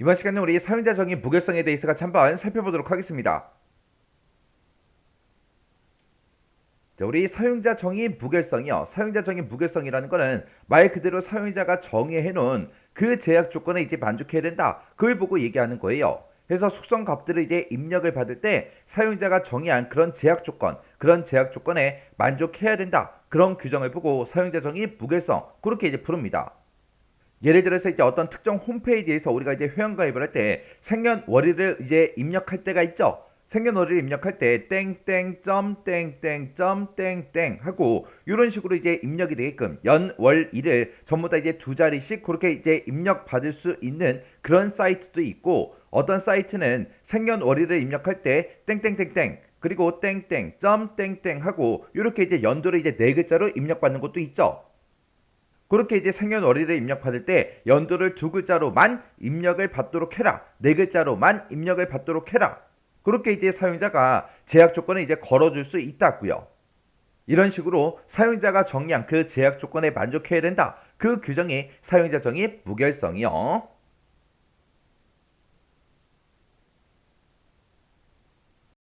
이번 시간에 우리 사용자 정의 무결성에 대해서 같이 한번 살펴보도록 하겠습니다. 자, 우리 사용자 정의 무결성이요. 사용자 정의 무결성이라는 거는 말 그대로 사용자가 정의해 놓은 그 제약 조건에 이제 만족해야 된다. 그걸 보고 얘기하는 거예요. 그래서 속성 값들을 이제 입력을 받을 때 사용자가 정의한 그런 제약 조건, 그런 제약 조건에 만족해야 된다. 그런 규정을 보고 사용자 정의 무결성 그렇게 이제 부릅니다. 예를 들어서 이제 어떤 특정 홈페이지에서 우리가 이제 회원가입을 할 때 생년월일을 이제 입력할 때가 있죠. 생년월일을 입력할 때 땡땡점 땡땡점 땡땡 하고 이런 식으로 이제 입력이 되게끔 연월일을 전부 다 이제 두 자리씩 그렇게 이제 입력 받을 수 있는 그런 사이트도 있고 어떤 사이트는 생년월일을 입력할 때 땡땡땡땡 그리고 땡땡점 땡땡 하고 이렇게 이제 연도를 이제 네 글자로 입력받는 것도 있죠. 그렇게 이제 생년월일을 입력받을 때 연도를 두 글자로만 입력을 받도록 해라. 네 글자로만 입력을 받도록 해라. 그렇게 이제 사용자가 제약 조건을 이제 걸어줄 수 있다고요. 이런 식으로 사용자가 정의한 그 제약 조건에 만족해야 된다. 그 규정이 사용자 정의 무결성이요.